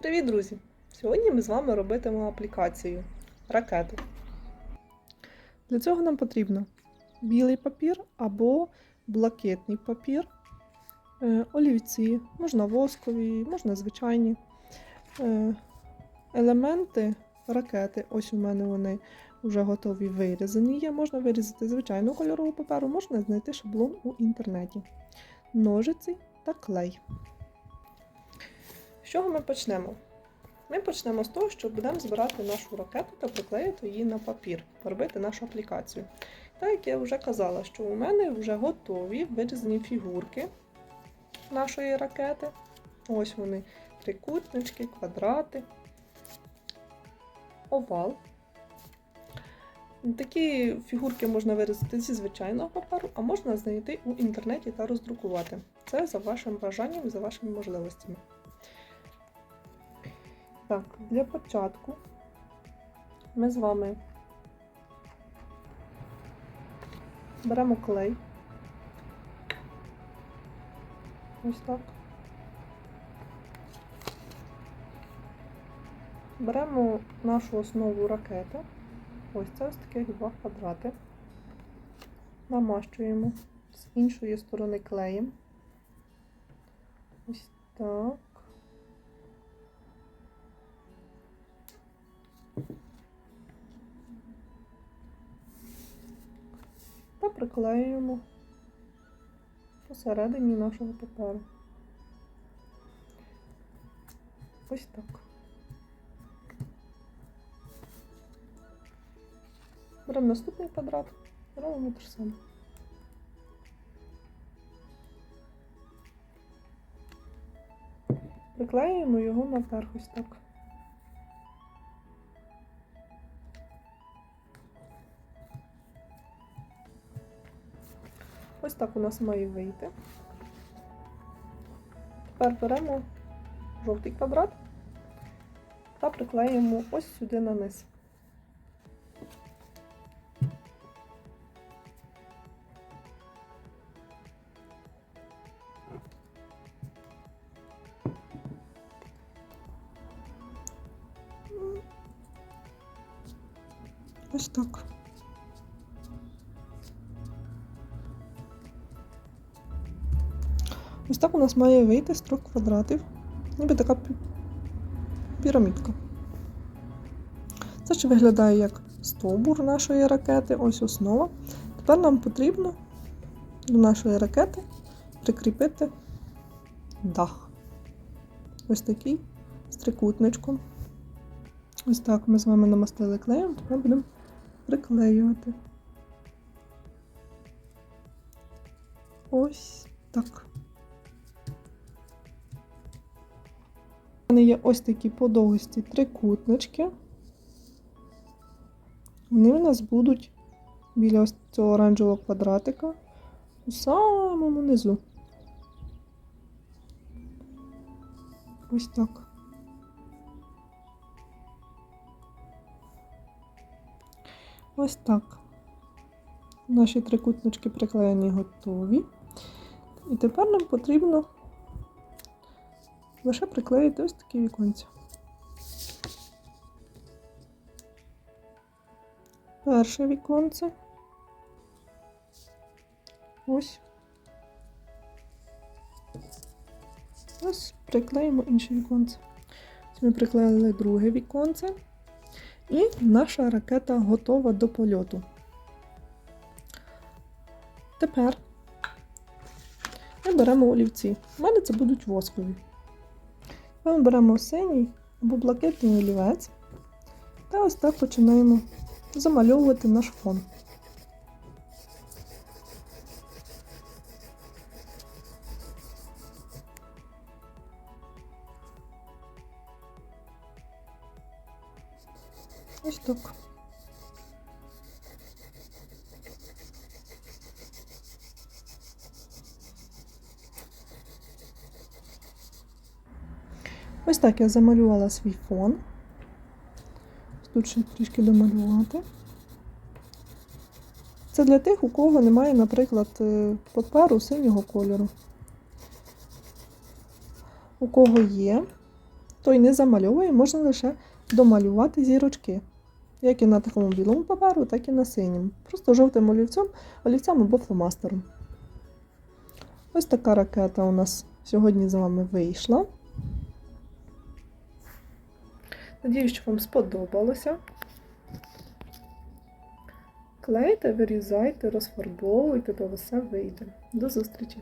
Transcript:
Привіт, друзі! Сьогодні ми з вами робитимемо аплікацію ракету. Для цього нам потрібно білий папір або блакитний папір, е, олівці, можна воскові, можна звичайні. Е, Елементи ракети, ось у мене вони вже готові вирізані є. Можна вирізати звичайну кольорову паперу, можна знайти шаблон у інтернеті. Ножиці та клей. З чого ми почнемо? Ми почнемо з того, що будемо збирати нашу ракету та приклеїти її на папір, робити нашу аплікацію. Так як я вже казала, що у мене вже готові вирізані фігурки нашої ракети. Ось вони: трикутнички, квадрати, овал. Такі фігурки можна вирізати зі звичайного паперу, а можна знайти у інтернеті та роздрукувати. Це за вашим бажанням і за вашими можливостями. Так, для початку ми з вами беремо клей. Ось так. Беремо нашу основу ракети. Ось це ось таких два квадрати. Намащуємо з іншої сторони клеєм. Ось так. Приклеюємо посередині нашого паперу. Ось так. Беремо наступний квадрат, робимо те ж саме. Приклеюємо його наверх ось так. Ось так у нас має вийти. Тепер беремо жовтий квадрат та приклеїмо ось сюди на низ. Ось так. Ось так у нас має вийти з трьох квадратів, ніби така пірамідка. Це ще виглядає як стовбур нашої ракети, ось основа. Тепер нам потрібно до нашої ракети прикріпити дах. Ось такий з трикутничком. Ось так ми з вами намастили клеєм, тепер будемо приклеювати. Ось так. Мене є ось такі подовгості трикутнички. Вони у нас будуть біля ось цього оранжевого квадратика у самому низу. Ось так. Ось так. Наші трикутнички приклеєні готові. І тепер нам потрібно лише приклеїти ось такі віконця. Перше віконце. Ось. Ось приклеїмо інше віконце. Ось Ми приклеїли друге віконце. І наша ракета готова до польоту. Тепер ми беремо олівці. У мене це будуть воскові. Ми беремо синій або блакитний олівець та ось так починаємо замальовувати наш фон. Ось так. Ось так я замалювала свій фон. Тут ще трішки домалювати. Це для тих, у кого немає, наприклад, е, паперу синього кольору. У кого є, той не замальовує, можна лише домалювати зірочки. Як і на такому білому паперу, так і на синім. Просто жовтим олівцем, олівцем або фломастером. Ось така ракета у нас сьогодні з вами вийшла. Надіюсь, що вам сподобалося. Клейте, вирізайте, розфарбовуйте, бо все вийде. До зустрічі!